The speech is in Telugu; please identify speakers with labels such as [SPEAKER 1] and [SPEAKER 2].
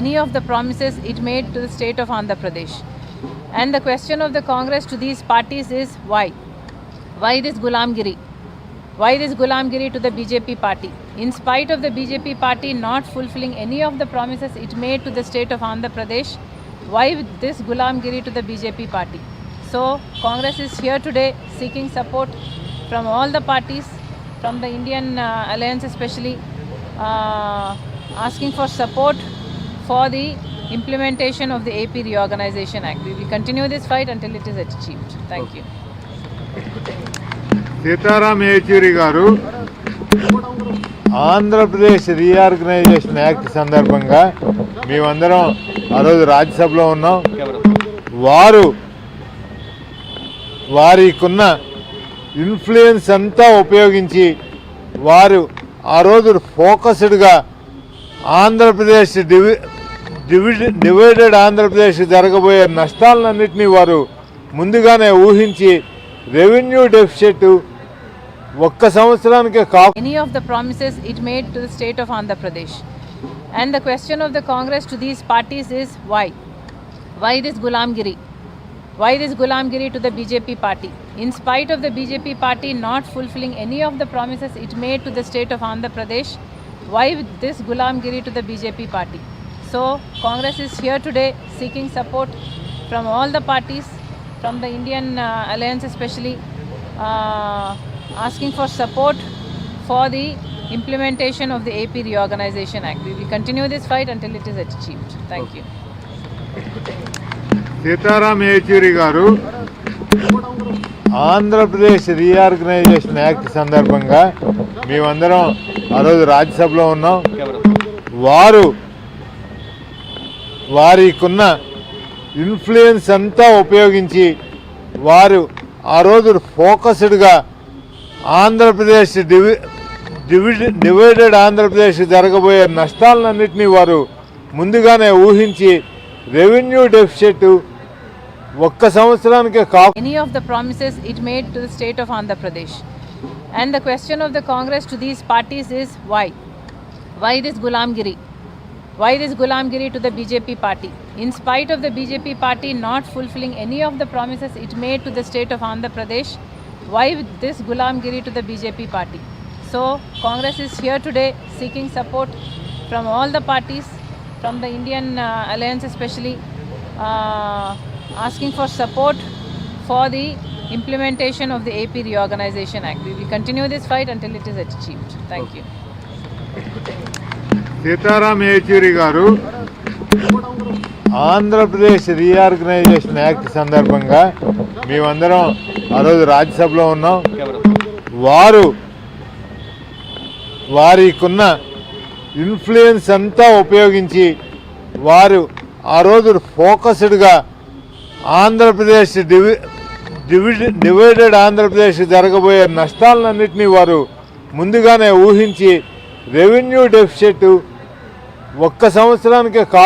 [SPEAKER 1] any of the promises it made to the state of Andhra Pradesh. And the question of the Congress to these parties is why? Why this Gulamgiri? Why this Gulamgiri to the BJP party? In spite of the BJP party not fulfilling any of the promises it made to the state of Andhra Pradesh, why this Gulamgiri to the BJP party? So, Congress is here today seeking support from all the parties, from the Indian uh, alliance especially, uh, asking for support for the implementation of the AP Reorganization Act. We will continue this fight until it is achieved. Thank you.
[SPEAKER 2] Sitaram Yechury గారు ఆంధ్రప్రదేశ్ రీఆర్గనైజేషన్ యాక్ట్ సందర్భంగా మేమందరం ఆ రోజు రాజ్యసభలో ఉన్నాం వారు వారికున్న ఇన్ఫ్లుయెన్స్ అంతా ఉపయోగించి వారు ఆ రోజు ఫోకస్డ్గా ఆంధ్రప్రదేశ్ డివి డివిడెడ్ డివైడెడ్ ఆంధ్రప్రదేశ్ జరగబోయే నష్టాలన్నింటినీ వారు ముందుగానే ఊహించి రెవెన్యూ డెఫిషిట్ ఒక్క సంవత్సరానికి
[SPEAKER 1] కాక్ any of the promises it made to the state of Andhra Pradesh and the question of the Congress to these parties is why why this గులాంగిరి why this గులాంగిరి to the BJP party in spite of the BJP party not fulfilling any of the promises it made to the state of Andhra Pradesh why this గులాంగిరి to the BJP party So, Congress is here today seeking support from all the parties, from the Indian uh, alliance especially, uh, asking for support for the implementation of the AP Reorganization Act. We will continue this fight until it is achieved. Thank you.
[SPEAKER 2] Sitaram Yechury గారు ఆంధ్రప్రదేశ్ రీఆర్గనైజేషన్ యాక్ట్ సందర్భంగా మేమందరం ఆ రోజు రాజ్యసభలో ఉన్నాం వారు వారికున్న ఇన్ఫ్లుయెన్స్ అంతా ఉపయోగించి వారు ఆ రోజు ఫోకస్డ్గా ఆంధ్రప్రదేశ్ డివి డివైడెడ్ ఆంధ్రప్రదేశ్ జరగబోయే నష్టాలన్నింటినీ వారు ముందుగానే ఊహించి రెవెన్యూ డెఫిషిట్ ఒక్క సంవత్సరానికి
[SPEAKER 1] కాక any of the promises it made to the state of Andhra Pradesh and the question of the Congress to these parties is why why this గులాంగిరి Why this Gulamgiri to the BJP party? In spite of the BJP party not fulfilling any of the promises it made to the state of Andhra Pradesh, why this Gulamgiri to the BJP party? So, Congress is here today seeking support from all the parties, from the Indian uh, alliance especially, uh, asking for support for the implementation of the AP Reorganization Act. We will continue this fight until it is achieved. Thank you.
[SPEAKER 2] Sitaram Yechury గారు ఆంధ్రప్రదేశ్ రీఆర్గనైజేషన్ యాక్ట్ సందర్భంగా మేమందరం ఆ రోజు రాజ్యసభలో ఉన్నాం. వారు వారికున్న ఇన్ఫ్లుయెన్స్ అంతా ఉపయోగించి వారు ఆ రోజు ఫోకస్డ్గా ఆంధ్రప్రదేశ్ డివి డివైడెడ్ ఆంధ్రప్రదేశ్ జరగబోయే నష్టాలన్నింటినీ వారు ముందుగానే ఊహించి రెవెన్యూ డెఫిసిట్ ఒక్క సంవత్సరానికే కా